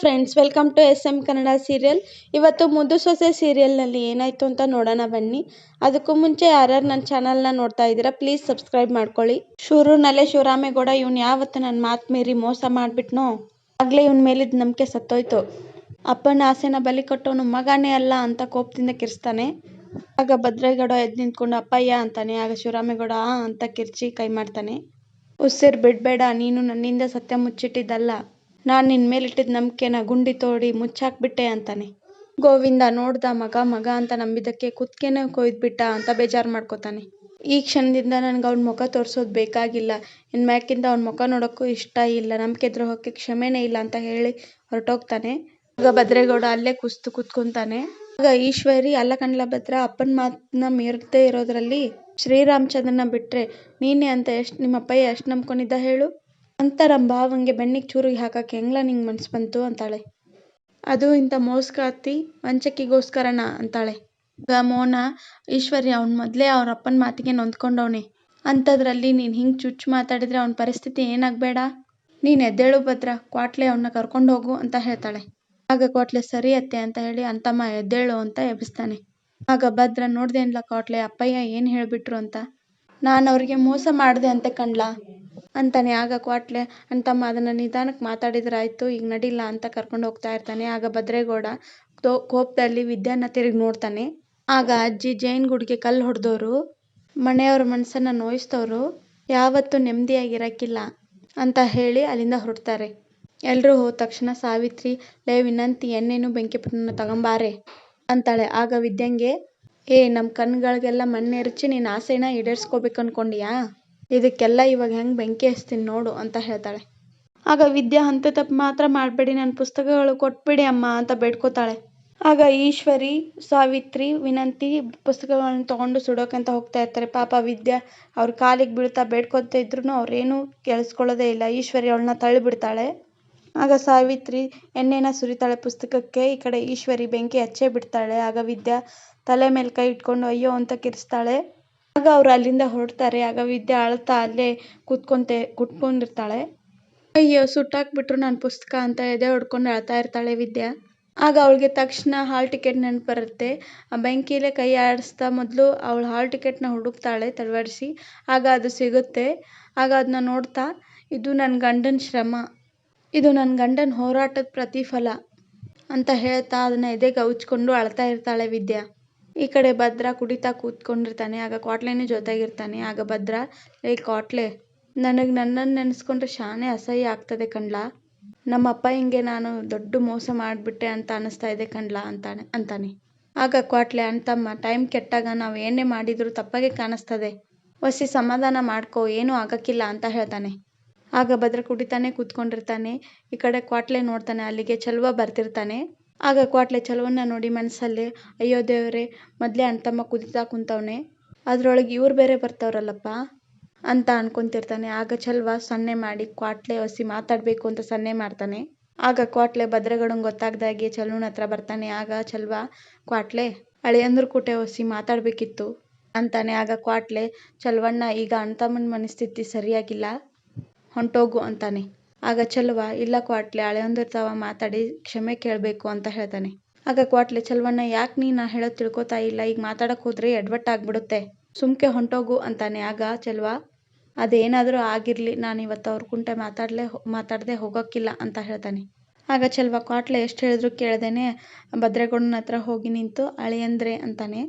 Friends welcome to S M Kannada serial ಇವತ್ತು ಮುದ್ದು ಸೊಸೆ ಸೀರಿಯಲ್ನಲ್ಲಿ ಏನಾಯಿತು ಅಂತ ನೋಡೋಣ ಬನ್ನಿ. ಅದಕ್ಕೂ ಮುಂಚೆ ಯಾರ್ಯಾರು ನನ್ನ ಚಾನಲ್ನ ನೋಡ್ತಾ ಇದ್ದೀರಾ ಪ್ಲೀಸ್ ಸಬ್ಸ್ಕ್ರೈಬ್ ಮಾಡ್ಕೊಳ್ಳಿ. ಶುರುನಲ್ಲೇ ಶಿವರಾಮೇಗೌಡ ಇವ್ನು ಯಾವತ್ತು ನನ್ನ ಮಾತು ಮೀರಿ ಮೋಸ ಮಾಡಿಬಿಟ್ನೋ, ಆಗಲೇ ಇವನ ಮೇಲಿದ್ದ ನಂಬಿಕೆ ಸತ್ತೋಯ್ತು. ಅಪ್ಪನ ಆಸೆನ ಬಲಿ ಕೊಟ್ಟವನು ಮಗನೇ ಅಲ್ಲ ಅಂತ ಕೋಪದಿಂದ ಕಿರ್ಸ್ತಾನೆ ಆಗ ಭದ್ರೇಗೌಡ ಎದ್ದು ನಿಂತ್ಕೊಂಡು, ಅಪ್ಪಯ್ಯ ಅಂತಾನೆ, ಆಗ ಶಿವರಾಮೇಗೌಡ ಅಂತ ಕಿರ್ಚಿ ಕೈ ಮಾಡ್ತಾನೆ. ಉಸಿರು ಬಿಡಬೇಡ, ನೀನು ನನ್ನಿಂದ ಸತ್ಯ ಮುಚ್ಚಿಟ್ಟಿದ್ದಲ್ಲ. ನಾನು ನಿನ್ನ ಮೇಲಿಟ್ಟಿದ್ದ ನಂಬಿಕೆನ ಗುಂಡಿ ತೋಡಿ ಮುಚ್ಚಾಕ್ಬಿಟ್ಟೆ ಅಂತಾನೆ. ಗೋವಿಂದ ನೋಡ್ದ ಮಗ ಮಗ ಅಂತ ನಂಬಿದ್ದಕ್ಕೆ ಕುತ್ತಿಗೆನೇ ಕೊಯ್ದ್ಬಿಟ್ಟ ಅಂತ ಬೇಜಾರು ಮಾಡ್ಕೋತಾನೆ. ಈ ಕ್ಷಣದಿಂದ ನನಗೆ ಅವ್ನ ಮುಖ ತೋರಿಸೋದು ಬೇಕಾಗಿಲ್ಲ. ಇನ್ನು ಮ್ಯಾಕಿಂದ ಅವ್ನ ಮುಖ ನೋಡೋಕ್ಕೂ ಇಷ್ಟ ಇಲ್ಲ. ನಂಬಿಕೆ ದ್ರೋಹಕ್ಕೆ ಕ್ಷಮೆನೇ ಇಲ್ಲ ಅಂತ ಹೇಳಿ ಹೊರಟೋಗ್ತಾನೆ. ಆಗ ಭದ್ರೇಗೌಡ ಅಲ್ಲೇ ಕುಸ್ತು ಕುತ್ಕೊಂತಾನೆ. ಆಗ ಈಶ್ವರಿ ಅಲ್ಲ ಕಣ್ಲ ಭದ್ರ ಅಪ್ಪನ ಮಾತನ್ನ ಮೀರದೇ ಇರೋದ್ರಲ್ಲಿ ಶ್ರೀರಾಮಚಂದ್ರನ ಬಿಟ್ರೆ ನೀನೇ ಅಂತ ಎಷ್ಟು ನಿಮ್ಮ ಅಪ್ಪಯ್ಯ ಎಷ್ಟು ನಂಬ್ಕೊಂಡಿದ್ದ ಹೇಳು? ಅಂತ ಅವಂಗೆ ಬೆನ್ನಿಗೆ ಚೂರಿಗೆ ಹಾಕಕ್ಕೆ ಹೆಂಗ್ಲ ನಿಂಗೆ ಮನ್ಸು ಬಂತು ಅಂತಾಳೆ. ಅದು ಇಂಥ ಮೋಸ್ಕಾತಿ ವಂಚಕಿಗೋಸ್ಕರನಾ? ಅಂತಾಳೆ. ಆಗ ಮೋನ ಈಶ್ವರಿ ಅವ್ನ್ ಮೊದಲೇ ಅವ್ರ ಅಪ್ಪನ ಮಾತಿಗೆ ನೊಂದ್ಕೊಂಡವ್ನೆ. ಅಂತದ್ರಲ್ಲಿ ನೀನು ಹಿಂಗ್ ಚುಚ್ ಮಾತಾಡಿದ್ರೆ ಅವ್ನ್ ಪರಿಸ್ಥಿತಿ ಏನಾಗ್ಬೇಡ. ನೀನ್ ಎದ್ದೇಳು ಭದ್ರ, ಕ್ವಾಟ್ಲೆ ಅವನ್ನ ಕರ್ಕೊಂಡು ಹೋಗು ಅಂತ ಹೇಳ್ತಾಳೆ. ಆಗ ಕ್ವಾಟ್ಲೆ, ಸರಿ ಅತ್ತೆ ಅಂತ ಹೇಳಿ ಅಂತಮ್ಮ ಎದ್ದೇಳು ಅಂತ ಎಬ್ಬಿಸ್ತಾನೆ. ಆಗ ಭದ್ರ ನೋಡ್ದೇನ್ಲ ಕ್ವಾಟ್ಲೆ, ಅಪ್ಪಯ್ಯ ಏನು ಹೇಳ್ಬಿಟ್ರು ಅಂತ? ನಾನು ಅವ್ರಿಗೆ ಮೋಸ ಮಾಡ್ದೆ ಅಂತೆ ಕಣ್ಲಾ? ಅಂತಾನೆ. ಆಗ ಕ್ವಾಟ್ಲೆ ತಮ್ಮ ಅದನ್ನು ನಿಧಾನಕ್ಕೆ ಮಾತಾಡಿದ್ರಾಯ್ತು ಈಗ ನಡಿಲ್ಲ ಅಂತ ಕರ್ಕೊಂಡು ಹೋಗ್ತಾ ಇರ್ತಾನೆ. ಆಗ ಭದ್ರೇಗೌಡ ತೋ, ಕೋಪದಲ್ಲಿ ವಿದ್ಯಾನ ತಿರುಗಿ ನೋಡ್ತಾನೆ. ಆಗ ಅಜ್ಜಿ ಜೈನ್ ಗುಡಿಗೆ ಕಲ್ಲು ಹೊಡೆದವರು ಮನೆಯವ್ರ ಮನಸ್ಸನ್ನು ಯಾವತ್ತು ಯಾವತ್ತೂ ನೆಮ್ಮದಿಯಾಗಿರಕ್ಕಿಲ್ಲ ಅಂತ ಹೇಳಿ ಅಲ್ಲಿಂದ ಹೊರಡ್ತಾರೆ. ಎಲ್ಲರೂ ಹೋದ ತಕ್ಷಣ, ಸಾವಿತ್ರಿ, ಲೇ ವಿನಂತಿ, ಎಣ್ಣೆನು ಬೆಂಕಿಪಟ್ಟಣ ತಗೊಂಬಾರೆ ಅಂತಾಳೆ. ಆಗ ವಿದ್ಯಂಗೆ, ಏ ನಮ್ಮ ಕಣ್ಗಳಿಗೆಲ್ಲ ಮಣ್ಣೆರಚಿ ನಿನ್ನ ಆಸೆನ ಈಡೇರಿಸ್ಕೋಬೇಕು ಅನ್ಕೊಂಡಿಯಾ ಇದಕ್ಕೆಲ್ಲ ಇವಾಗ ಹೆಂಗೆ ಬೆಂಕಿ ಹಚ್ತೀನಿ ನೋಡು ಅಂತ ಹೇಳ್ತಾಳೆ. ಆಗ ವಿದ್ಯಾ, ಅಂತ ತಪ್ಪು ಮಾತ್ರ ಮಾಡಬೇಡಿ ನನ್ನ ಪುಸ್ತಕಗಳು ಕೊಟ್ಬಿಡಿ ಅಮ್ಮ ಅಂತ ಬೇಡ್ಕೋತಾಳೆ. ಆಗ ಈಶ್ವರಿ, ಸಾವಿತ್ರಿ, ವಿನಂತಿ ಪುಸ್ತಕಗಳನ್ನು ತೊಗೊಂಡು ಸುಡೋಕಂತ ಹೋಗ್ತಾ ಇರ್ತಾರೆ. ಪಾಪ ವಿದ್ಯಾ, ಅವ್ರ ಕಾಲಿಗೆ ಬೀಳ್ತಾ ಬೇಡ್ಕೊತಾ ಇದ್ರೂ ಅವ್ರೇನು ಕೇಳಿಸ್ಕೊಳ್ಳೋದೇ ಇಲ್ಲ. ಈಶ್ವರಿ ಅವಳನ್ನ ತಳ್ಳಿಬಿಡ್ತಾಳೆ. ಆಗ ಸಾವಿತ್ರಿ ಎಣ್ಣೆನ ಸುರಿತಾಳೆ ಪುಸ್ತಕಕ್ಕೆ. ಈ ಕಡೆ ಈಶ್ವರಿ ಬೆಂಕಿ ಹಚ್ಚೇ ಬಿಡ್ತಾಳೆ. ಆಗ ವಿದ್ಯಾ ತಲೆ ಮೇಲೆ ಕೈ ಇಟ್ಕೊಂಡು, ಅಯ್ಯೋ ಅಂತ ಕಿರಿಸ್ತಾಳೆ ಆಗ ಅವ್ರು ಅಲ್ಲಿಂದ ಹೊರಡ್ತಾರೆ. ಆಗ ವಿದ್ಯಾ ಅಳ್ತಾ ಅಲ್ಲೇ ಕೂತ್ಕೊಂತೆ, ಕುತ್ಕೊಂಡಿರ್ತಾಳೆ. ಅಯ್ಯೋ, ಸುಟ್ಟಾಕ್ಬಿಟ್ರು ನನ್ನ ಪುಸ್ತಕ ಅಂತ ಎದೆ ಹೊಡ್ಕೊಂಡು ಅಳ್ತಾ ಇರ್ತಾಳೆ ವಿದ್ಯಾ. ಆಗ ಅವಳಿಗೆ ತಕ್ಷಣ ಹಾಲ್ ಟಿಕೆಟ್ ನೆನಪು ಬರುತ್ತೆ. ಆ ಬೆಂಕಿಲೇ ಕೈ ಆಡಿಸ್ತಾ ಮೊದಲು ಅವಳು ಹಾಲ್ ಟಿಕೆಟ್ನ ಹುಡುಕ್ತಾಳೆ ತಡವರಿಸಿ. ಆಗ ಅದು ಸಿಗುತ್ತೆ. ಆಗ ಅದನ್ನ ನೋಡ್ತಾ, ಇದು ನನ್ನ ಗಂಡನ ಶ್ರಮ. ಇದು ನನ್ನ ಗಂಡನ ಹೋರಾಟದ ಪ್ರತಿಫಲ ಅಂತ ಹೇಳ್ತಾ ಅದನ್ನ ಎದೆಗೆ ಅಳ್ತಾ ಇರ್ತಾಳೆ ವಿದ್ಯಾ. ಈ ಕಡೆ ಭದ್ರ ಕುಡಿತಾ ಕೂತ್ಕೊಂಡಿರ್ತಾನೆ, ಆಗ ಕ್ವಾಟ್ಲೆನೂ ಜೊತೆಗಿರ್ತಾನೆ. ಆಗ ಭದ್ರ, ಏ ಕ್ವಾಟ್ಲೆ ನನಗೆ ನನ್ನನ್ನು ನೆನೆಸ್ಕೊಂಡ್ರೆ ಶಾನೆ ಅಸಹ್ಯ ಆಗ್ತದೆ ಕಣ್ಲಾ? ನಮ್ಮ ಅಪ್ಪ ಹಿಂಗೆ ನಾನು ದೊಡ್ಡ ಮೋಸ ಮಾಡಿಬಿಟ್ಟೆ ಅಂತ ಅನ್ನಿಸ್ತಾ ಇದೆ ಕಣ್ಲಾ? ಅಂತಾನೆ ಅಂತಾನೆ. ಆಗ ಕ್ವಾಟ್ಲೆ ಅಂತಮ್ಮ ಟೈಮ್ ಕೆಟ್ಟಾಗ ನಾವು ಏನೇ ಮಾಡಿದರೂ ತಪ್ಪಾಗೆ ಕಾಣಿಸ್ತದೆ. ಒಸಿ ಸಮಾಧಾನ ಮಾಡ್ಕೋ, ಏನೂ ಆಗಕ್ಕಿಲ್ಲ ಅಂತ ಹೇಳ್ತಾನೆ. ಆಗ ಭದ್ರ ಕುಡಿತಾನೆ, ಕೂತ್ಕೊಂಡಿರ್ತಾನೆ. ಈ ಕಡೆ ಕ್ವಾಟ್ಲೆ ನೋಡ್ತಾನೆ, ಅಲ್ಲಿಗೆ ಚಲುವ ಬರ್ತಿರ್ತಾನೆ. ಆಗ ಕ್ವಾಟ್ಲೆ ಚಲುವನ್ನ ನೋಡಿ ಮನಸ್ಸಲ್ಲಿ, ಅಯ್ಯೋ ದೇವರೇ, ಮೊದಲೇ ಅಣ್ತಮ್ಮ ಕುದಿತಾ ಕುಂತವನೆ. ಅದ್ರೊಳಗೆ ಇವ್ರು ಬೇರೆ ಬರ್ತಾವ್ರಲ್ಲಪ್ಪ? ಅಂತ ಅನ್ಕೊಂತಿರ್ತಾನೆ. ಆಗ ಚಲ್ವ ಸನ್ನೆ ಮಾಡಿ ಕ್ವಾಟ್ಲೆ ಒಸಿ ಮಾತಾಡಬೇಕು ಅಂತ ಸನ್ನೆ ಮಾಡ್ತಾನೆ. ಆಗ ಕ್ವಾಟ್ಲೆ ಭದ್ರಗಡಂಗೆ ಗೊತ್ತಾಗ್ದಾಗೆ ಚಲುವನ ಹತ್ರ ಬರ್ತಾನೆ. ಆಗ ಚಲ್ವ ಕ್ವಾಟ್ಲೆ ಅಳಿಯಂದ್ರ ಕೂಟೆ ಒಸಿ ಮಾತಾಡಬೇಕಿತ್ತು. ಅಂತಾನೆ. ಆಗ ಕ್ವಾಟ್ಲೆ ಚಲ್ವಣ್ಣ ಈಗ ಅಣ್ತಮ್ಮನ ಮನಸ್ಥಿತಿ ಸರಿಯಾಗಿಲ್ಲ, ಹೊಂಟೋಗು ಅಂತಾನೆ. ಆಗ ಚಲ್ವ, ಇಲ್ಲ ಕ್ವಾಟ್ಲೆ ಅಳೆಯೊಂದಿರ್ತಾವ ತಾವ ಮಾತಾಡಿ ಕ್ಷಮೆ ಕೇಳಬೇಕು ಅಂತ ಹೇಳ್ತಾನೆ. ಆಗ ಕ್ವಾಟ್ಲೆ, ಚಲ್ವಣ್ಣ, ಯಾಕೆ ನೀ ನಾ ಹೇಳೋದು ತಿಳ್ಕೊತಾ ಇಲ್ಲ, ಈಗ ಮಾತಾಡಕ್ಕೆ ಹೋದ್ರೆ ಎಡ್ವಟ್ಟಾಗ್ಬಿಡುತ್ತೆ ಸುಮ್ಕೆ ಹೊಂಟೋಗು ಅಂತಾನೆ. ಆಗ ಚಲ್ವ, ಅದೇನಾದರೂ ಆಗಿರಲಿ, ನಾನು ಇವತ್ತು ಅವ್ರ ಕುಂಟೆ ಮಾತಾಡಲೇ ಮಾತಾಡದೆ ಹೋಗೋಕ್ಕಿಲ್ಲ ಅಂತ ಹೇಳ್ತಾನೆ. ಆಗ ಚಲ್ವ, ಕ್ವಾಟ್ಲೆ, ಎಷ್ಟು ಹೇಳಿದ್ರು ಕೇಳ್ದೇನೆ, ಭದ್ರೇಗೌಡನ ಹತ್ರ ಹೋಗಿ ನಿಂತು ಅಳಿಯಂದ್ರೆ ಅಂತಾನೆ.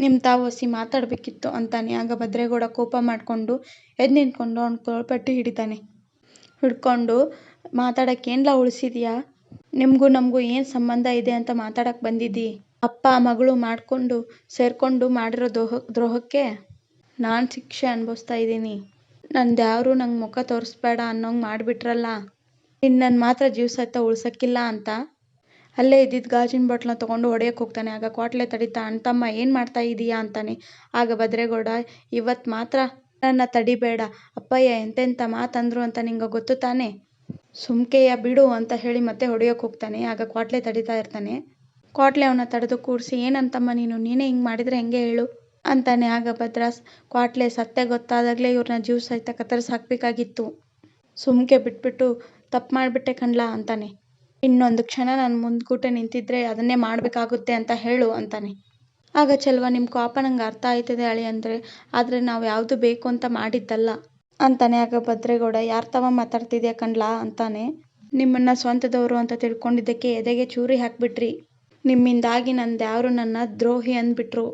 ನಿಮ್ಮ ತಾವು ಒಸಿ ಮಾತಾಡಬೇಕಿತ್ತು ಅಂತಾನೆ. ಆಗ ಭದ್ರೇಗೌಡ ಕೋಪ ಮಾಡಿಕೊಂಡು ಎದ್ದು ನಿಂತ್ಕೊಂಡು ಅವ್ನ ತೋಳ್ಪಟ್ಟಿ ಹಿಡಿತಾನೆ. ಹಿಡ್ಕೊಂಡು ಮಾತಾಡಕ್ಕೆ ಏನ್ಲ ಉಳಿಸಿದ್ಯಾ? ನಿಮಗೂ ನಮಗೂ ಏನು ಸಂಬಂಧ ಇದೆ ಅಂತ ಮಾತಾಡಕ್ಕೆ ಬಂದಿದ್ದಿ? ಅಪ್ಪ, ಮಗಳು ಮಾಡಿಕೊಂಡು ಸೇರಿಕೊಂಡು ಮಾಡಿರೋ ದ್ರೋಹ ದ್ರೋಹಕ್ಕೆ ನಾನು ಶಿಕ್ಷೆ ಅನುಭವಿಸ್ತಾ ಇದ್ದೀನಿ. ನಂದು ಯಾರು ನಂಗೆ ಮುಖ ತೋರಿಸ್ಬೇಡ ಅನ್ನೋಂಗೆ ಮಾಡಿಬಿಟ್ರಲ್ಲ. ಇನ್ನು ನನ್ನ ಮಾತ್ರ ಜೀವ ಸಹಿತ ಉಳ್ಸೋಕ್ಕಿಲ್ಲ ಅಂತ? ಅಲ್ಲೇ ಇದ್ದಿದ್ದ ಗಾಜಿನ ಬಾಟ್ಲನ್ನ ತೊಗೊಂಡು ಹೊಡೆಯೋಕೆ ಹೋಗ್ತಾನೆ. ಆಗ ಕ್ವಾಟ್ಲೆ ತಡಿತಾ ಅಣ್ತಮ್ಮ ಏನು ಮಾಡ್ತಾ ಇದೀಯಾ? ಅಂತಾನೆ. ಆಗ ಭದ್ರೇಗೌಡ ಇವತ್ತು ಮಾತ್ರ ನನ್ನ ತಡಿಬೇಡ. ಅಪ್ಪಯ್ಯ ಎಂತೆಂಥ ಮಾತಂದ್ರು ಅಂತ ನಿಂಗೆ ಗೊತ್ತು ತಾನೆ? ಸುಮ್ಕೆಯ ಬಿಡು ಅಂತ ಹೇಳಿ ಮತ್ತೆ ಹೊಡೆಯೋಕೆ ಹೋಗ್ತಾನೆ. ಆಗ ಕ್ವಾಟ್ಲೆ ತಡಿತಾ ಇರ್ತಾನೆ. ಕ್ವಾಟ್ಲೆ ಅವನ ತಡೆದು ಕೂರಿಸಿ, ಏನಂತಮ್ಮ ನೀನು? ನೀನೇ ಹಿಂಗೆ ಮಾಡಿದರೆ ಹೆಂಗೆ ಹೇಳು? ಅಂತಾನೆ. ಆಗ ಭದ್ರಾಸ್ ಕ್ವಾಟ್ಲೆ ಸತ್ಯ ಗೊತ್ತಾದಾಗಲೇ ಇವ್ರನ್ನ ಜೀವ ಸಹಿತ ಕತ್ತರಿಸಿ ಹಾಕಬೇಕಾಗಿತ್ತು. ಸುಮ್ಕೆ ಬಿಟ್ಬಿಟ್ಟು, ತಪ್ಪು ಮಾಡಿಬಿಟ್ಟೆ ಕಣ್ಲಾ? ಅಂತಾನೆ. ಇನ್ನೊಂದು ಕ್ಷಣ ನಾನು ಮುಂದ್ಗುಟ್ಟೆ ನಿಂತಿದ್ರೆ ಅದನ್ನೇ ಮಾಡಬೇಕಾಗುತ್ತೆ ಅಂತ ಹೇಳು, ಅಂತಾನೆ. ಆಗ ಚೆಲುವ ನಿಮ್ಮ ಕೋಪ ನಂಗೆ ಅರ್ಥ ಆಯ್ತದೆ ಅಳಿ ಅಂದರೆ, ಆದರೆ ನಾವು ಯಾವುದು ಬೇಕು ಅಂತ ಮಾಡಿದ್ದಲ್ಲ. ಅಂತಾನೆ ಆಗ ಭದ್ರೇಗೌಡ, ಯಾರ್ ತವ ಮಾತಾಡ್ತಿದ್ಯಾ ಕಣ್ಲಾ ಅಂತಾನೆ. ನಿಮ್ಮನ್ನ ಸ್ವಂತದವರು ಅಂತ ತಿಳ್ಕೊಂಡಿದ್ದಕ್ಕೆ ಎದೆಗೆ ಚೂರಿ ಹಾಕ್ಬಿಟ್ರಿ. ನಿಮ್ಮಿಂದಾಗಿ ನಂದು ಯಾರು ನನ್ನ ದ್ರೋಹಿ ಅಂದ್ಬಿಟ್ರು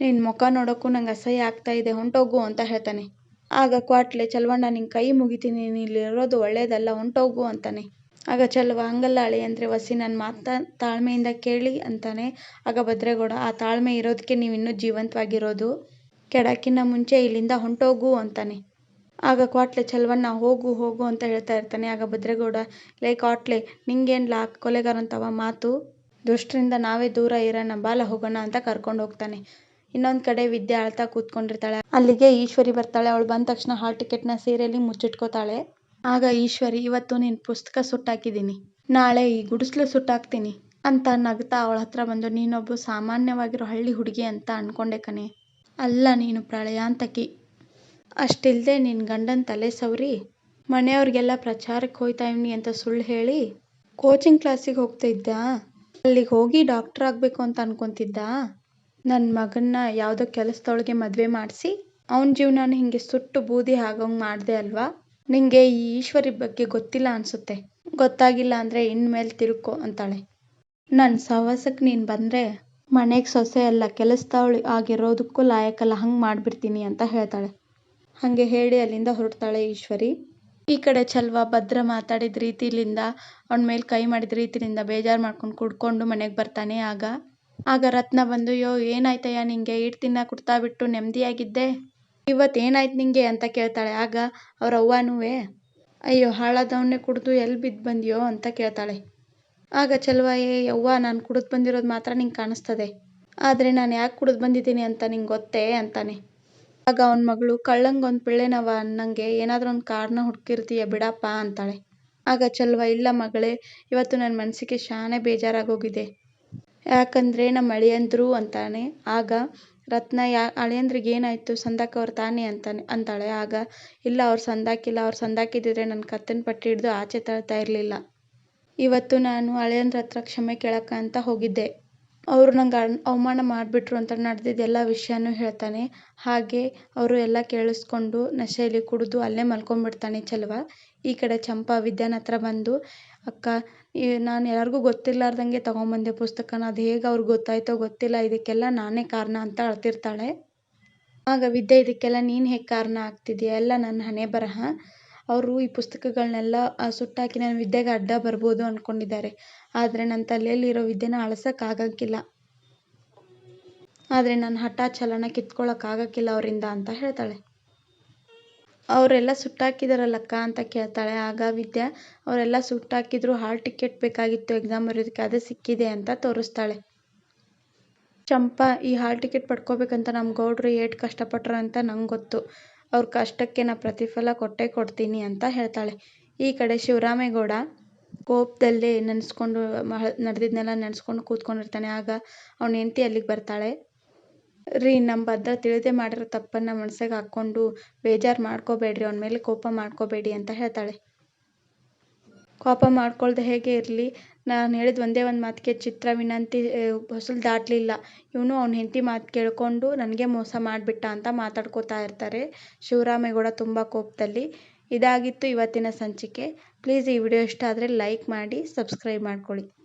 ನಿನ್ನ ಮುಖ ನೋಡೋಕ್ಕೂ ನಂಗೆ ಅಸಹ್ಯ ಆಗ್ತಾ ಇದೆ, ಹೊಂಟೋಗು ಅಂತ ಹೇಳ್ತಾನೆ. ಆಗ ಕ್ವಾಟ್ಲೆ, ಚಲ್ವಣ್ಣ ನಿನ್ನ ಕೈ ಮುಗಿತೀನಿ, ನೀನು ಇಲ್ಲಿರೋದು ಒಳ್ಳೇದಲ್ಲ, ಹೊಂಟೋಗು ಅಂತಾನೆ. ಆಗ ಚೆಲುವ ಹಂಗಲ್ಲ ಅಂದರೆ ವಸಿ ನನ್ನ ಮಾತನ್ನ ತಾಳ್ಮೆಯಿಂದ ಕೇಳಿ ಅಂತಾನೆ ಆಗ ಭದ್ರೇಗೌಡ, ಆ ತಾಳ್ಮೆ ಇರೋದಕ್ಕೆ ನೀವು ಇನ್ನೂ ಜೀವಂತವಾಗಿರೋದು. ಕೆಡಕ್ಕಿನ್ನ ಮುಂಚೆ ಇಲ್ಲಿಂದ ಹೊಂಟೋಗು ಅಂತಾನೆ. ಆಗ ಕ್ವಾಟ್ಲೆ ಚೆಲುವನ್ನ ಹೋಗು ಹೋಗು ಅಂತ ಹೇಳ್ತಾ ಇರ್ತಾನೆ. ಆಗ ಭದ್ರೇಗೌಡ, ಲೇ ಕ್ವಾಟ್ಲೆ ನಿಂಗೇನ್ಲ ಕೊಲೆಗಾರಂತವ ಮಾತು? ದುಷ್ಟರಿಂದ ನಾವೇ ದೂರ ಇರೋಣ, ಬಾಲ ಹೋಗೋಣ ಅಂತ ಕರ್ಕೊಂಡು ಹೋಗ್ತಾನೆ. ಇನ್ನೊಂದು ಕಡೆ ವಿದ್ಯೆ ಅಳ್ತಾ ಕೂತ್ಕೊಂಡಿರ್ತಾಳೆ. ಅಲ್ಲಿಗೆ ಈಶ್ವರಿ ಬರ್ತಾಳೆ. ಅವಳು ಬಂದ ತಕ್ಷಣ ಹಾಲ್ ಟಿಕೆಟ್ನ ಸೀರೆಯಲ್ಲಿ ಮುಚ್ಚಿಟ್ಕೋತಾಳೆ. ಆಗ ಈಶ್ವರಿ, ಇವತ್ತು ನಿನ್ನ ಪುಸ್ತಕ ಸುಟ್ಟಾಕಿದ್ದೀನಿ ನಾಳೆ ಈ ಗುಡಿಸ್ಲು ಸುಟ್ಟಾಕ್ತೀನಿ ಅಂತ ನಗ್ತಾ ಅವಳ ಹತ್ರ ಬಂದು, ನೀನೊಬ್ಬ ಸಾಮಾನ್ಯವಾಗಿರೋ ಹಳ್ಳಿ ಹುಡುಗಿ ಅಂತ ಅನ್ಕೊಂಡೆ ಕಣೆ. ಅಲ್ಲ ನೀನು ಪ್ರಳಯಾಂತಕಿ. ಅಷ್ಟಿಲ್ಲದೆ ನಿನ್ನ ಗಂಡನ ತಲೆ ಸವರಿ. ಮನೆಯವ್ರಿಗೆಲ್ಲ ಪ್ರಚಾರಕ್ಕೆ ಹೋಗ್ತಾ ಇವ್ನಿ ಅಂತ ಸುಳ್ಳು ಹೇಳಿ ಕೋಚಿಂಗ್ ಕ್ಲಾಸಿಗೆ ಹೋಗ್ತಾ ಇದ್ದ ಅಲ್ಲಿಗೆ ಹೋಗಿ ಡಾಕ್ಟರ್ ಆಗಬೇಕು ಅಂತ ಅನ್ಕೊತಿದ್ದ ನನ್ನ ಮಗನ್ನ ಯಾವುದೋ ಕೆಲಸದೊಳಗೆ ಮದುವೆ ಮಾಡಿಸಿ, ಅವನ ಜೀವನನ ಹಿಂಗೆ ಸುಟ್ಟು ಬೂದಿ ಆಗೋಂಗೆ ಮಾಡಿದೆ ಅಲ್ವಾ? ನಿಂಗೆ ಈ ಈಶ್ವರಿ ಬಗ್ಗೆ ಗೊತ್ತಿಲ್ಲ ಅನ್ಸುತ್ತೆ. ಗೊತ್ತಾಗಿಲ್ಲ ಅಂದರೆ ಇನ್ಮೇಲೆ ತಿರುಕೋ ಅಂತಾಳೆ. ನನ್ನ ಸಹವಾಸಕ್ಕೆ ನೀನು ಬಂದರೆ ಮನೆಗೆ ಸೊಸೆ ಅಲ್ಲ, ಕೆಲಸದವಳು ಆಗಿರೋದಕ್ಕೂ ಲಾಯಕ್ಕಲ್ಲ ಹಂಗೆ ಮಾಡಿಬಿಡ್ತೀನಿ ಅಂತ ಹೇಳ್ತಾಳೆ. ಹಾಗೆ ಹೇಳಿ ಅಲ್ಲಿಂದ ಹೊರಡ್ತಾಳೆ ಈಶ್ವರಿ. ಈ ಕಡೆ ಚಲ್ವ, ಭದ್ರ ಮಾತಾಡಿದ ರೀತಿಲಿಂದ, ಅವನ ಮೇಲೆ ಕೈ ಮಾಡಿದ ರೀತಿಲಿಂದ ಬೇಜಾರು ಮಾಡ್ಕೊಂಡು ಕುಡ್ಕೊಂಡು ಮನೆಗೆ ಬರ್ತಾನೆ ಆಗ. ಆಗ ರತ್ನ ಬಂದು, ಯೋ, ಏನಾಯ್ತಯ್ಯ ನಿಂಗೆ? ಈಟ್ ತಿನ್ನ ಕುಡ್ತಾ ಬಿಟ್ಟು ನೆಮ್ಮದಿಯಾಗಿದ್ದೆ ಇವತ್ತು ಏನಾಯ್ತು ನಿಂಗೆ ಅಂತ ಕೇಳ್ತಾಳೆ. ಆಗ ಅವ್ರ ಅವ್ವನೂ ಅಯ್ಯೋ ಹಾಳಾದವನ್ನೇ ಕುಡಿದು ಎಲ್ಲಿ ಬಿದ್ದು ಬಂದಿಯೋ ಅಂತ ಕೇಳ್ತಾಳೆ. ಆಗ ಚಲ್ವ ಏ ಯವ್ವ, ನಾನು ಕುಡಿದು ಬಂದಿರೋದು ಮಾತ್ರ ನಿಂಗೆ ಕಾಣಿಸ್ತದೆ. ಆದರೆ ನಾನು ಯಾಕೆ ಕುಡಿದು ಬಂದಿದ್ದೀನಿ ಅಂತ ನಿಂಗೆ ಗೊತ್ತೇ ಅಂತಾನೆ. ಆಗ ಅವನ ಮಗಳು ಕಳ್ಳಂಗೊಂದು ಪಿಳ್ಳೆನವ ಅನ್ನಂಗೆ ಏನಾದರೂ ಒಂದು ಕಾರಣ ಹುಡ್ಕಿರ್ತೀಯ ಬಿಡಪ್ಪ ಅಂತಾಳೆ. ಆಗ ಚಲ್ವ, ಇಲ್ಲ ಮಗಳೇ, ಇವತ್ತು ನನ್ನ ಮನಸ್ಸಿಗೆ ಶಾನೆ ಬೇಜಾರಾಗೋಗಿದೆ. ಯಾಕಂದರೆ ನಮ್ಮ ಅಳಿಯಂದ್ರು ಅಂತಾನೆ. ಆಗ ರತ್ನ ಯಾ, ಅಳಿಯಂದ್ರಿಗೆ ಏನಾಯಿತು? ಸಂದಾಕವ್ರು ತಾನೇ ಅಂತಾನೆ, ಅಂತಾಳೆ. ಆಗ, ಇಲ್ಲ, ಅವ್ರು ಸಂದಾಕಿಲ್ಲ ಅವ್ರು ಸಂದಾಕಿದ್ದಿದ್ರೆ ನನ್ನ ಕತ್ತಿನ ಪಟ್ಟಿ ಹಿಡ್ದು ಆಚೆ ತಳ್ತಾ ಇರಲಿಲ್ಲ. ಇವತ್ತು ನಾನು ಅಳಿಯಂದ್ರ ಹತ್ರ ಕ್ಷಮೆ ಕೇಳಕ್ಕ ಅಂತ ಹೋಗಿದ್ದೆ. ಅವರು ನಂಗೆ ಅವಮಾನ ಮಾಡಿಬಿಟ್ರು ಅಂತ ನಡೆದಿದ್ದ ಎಲ್ಲ ವಿಷಯನೂ ಹೇಳ್ತಾನೆ. ಹಾಗೆ ಅವರು ಎಲ್ಲ ಕೇಳಿಸ್ಕೊಂಡು ನಶೆಯಲ್ಲಿ ಕುಡಿದು ಅಲ್ಲೇ ಮಲ್ಕೊಂಡ್ಬಿಡ್ತಾನೆ ಚೆಲುವ. ಈ ಕಡೆ ಚಂಪಾ ವಿದ್ಯಾನ ಹತ್ರ ಬಂದು, ಅಕ್ಕ ನಾನು ಯಾರಿಗೂ ಗೊತ್ತಿರ್ಲಾರ್ದಂಗೆ ತೊಗೊಂಬಂದೆ ಪುಸ್ತಕನ, ಅದು ಹೇಗೆ ಅವ್ರಿಗೆ ಗೊತ್ತಾಯಿತೋ ಗೊತ್ತಿಲ್ಲ, ಇದಕ್ಕೆಲ್ಲ ನಾನೇ ಕಾರಣ ಅಂತ ಅಳ್ತಿರ್ತಾಳೆ. ಆಗ ವಿದ್ಯೆ, ಇದಕ್ಕೆಲ್ಲ ನೀನು ಹೇಗೆ ಕಾರಣ ಆಗ್ತಿದ್ಯಾ? ಎಲ್ಲ ನನ್ನ ಹಣೆ ಬರಹ. ಅವರು ಈ ಪುಸ್ತಕಗಳನ್ನೆಲ್ಲ ಸುಟ್ಟಾಕಿ ನನ್ನ ವಿದ್ಯೆಗೆ ಅಡ್ಡ ಬರ್ಬೋದು ಅಂದ್ಕೊಂಡಿದ್ದಾರೆ ಆದರೆ ನನ್ನ ತಲೆಯಲ್ಲಿರೋ ವಿದ್ಯೆನ ಅಳಿಸೋಕ್ಕಾಗಕ್ಕಿಲ್ಲ ಆದರೆ ನನ್ನ ಹಠ ಛಲನ ಕಿತ್ಕೊಳ್ಳೋಕ್ಕಾಗಕ್ಕಿಲ್ಲ ಅವರಿಂದ ಅಂತ ಹೇಳ್ತಾಳೆ. ಅವರೆಲ್ಲ ಸುಟ್ಟಾಕಿದಾರಲ್ಲಕ್ಕ ಅಂತ ಕೇಳ್ತಾಳೆ. ಆಗ ವಿದ್ಯಾ, ಅವರೆಲ್ಲ ಸುಟ್ಟಾಕಿದ್ರು ಹಾಲ್ ಟಿಕೆಟ್ ಬೇಕಾಗಿತ್ತು, ಎಕ್ಸಾಮ್ ಬರೆಯೋದಕ್ಕೆ ಅದೇ ಸಿಕ್ಕಿದೆ ಅಂತ ತೋರಿಸ್ತಾಳೆ. ಚಂಪಾ, ಈ ಹಾಲ್ ಟಿಕೆಟ್ ಪಡ್ಕೋಬೇಕಂತ ನಮ್ಮ ಗೌಡ್ರು ಏಟ್ ಕಷ್ಟಪಟ್ರು ಅಂತ ನಂಗೆ ಗೊತ್ತು. ಅವ್ರ ಕಷ್ಟಕ್ಕೆ ನಾ ಪ್ರತಿಫಲ ಕೊಟ್ಟೇ ಕೊಡ್ತೀನಿ ಅಂತ ಹೇಳ್ತಾಳೆ. ಈ ಕಡೆ ಶಿವರಾಮೇಗೌಡ ಕೋಪದಲ್ಲೇ ನೆನೆಸ್ಕೊಂಡು ನಡೆದಿದ್ದನ್ನೆಲ್ಲ ನೆನೆಸ್ಕೊಂಡು ಕೂತ್ಕೊಂಡಿರ್ತಾನೆ. ಆಗ ಅವನ ಹೆಂಡ್ತಿ ಅಲ್ಲಿಗೆ ಬರ್ತಾಳೆ. ರೀ ನಮ್ಮ ಭದ್ರ ತಿಳಿದೇ ಮಾಡಿರೋ ತಪ್ಪನ್ನು ಮನ್ಸಿಗೆ ಹಾಕ್ಕೊಂಡು ಬೇಜಾರು ಮಾಡ್ಕೋಬೇಡ್ರಿ, ಅವನ ಮೇಲೆ ಕೋಪ ಮಾಡ್ಕೋಬೇಡಿ ಅಂತ ಹೇಳ್ತಾಳೆ. ಕೋಪ ಮಾಡ್ಕೊಳ್ದೆ ಹೇಗೆ ಇರಲಿ? ನಾನು ಹೇಳಿದ ಒಂದೇ ಒಂದು ಮಾತಿಗೆ ಚಿತ್ರ ವಿನಂತಿ ಹೊಸಲು ದಾಟಲಿಲ್ಲ. ಇವನು ಅವ್ನ ಹೆಂಡತಿ ಮಾತು ಕೇಳಿಕೊಂಡು ನನಗೆ ಮೋಸ ಮಾಡಿಬಿಟ್ಟ ಅಂತ ಮಾತಾಡ್ಕೋತಾ ಇರ್ತಾರೆ. ಶಿವರಾಮೇಗೌಡ ತುಂಬ ಕೋಪದಲ್ಲಿ. ಇದಾಗಿತ್ತು ಇವತ್ತಿನ ಸಂಚಿಕೆ. ಪ್ಲೀಸ್ ಈ ವಿಡಿಯೋ ಇಷ್ಟ ಆದರೆ ಲೈಕ್ ಮಾಡಿ, ಸಬ್ಸ್ಕ್ರೈಬ್ ಮಾಡ್ಕೊಳ್ಳಿ.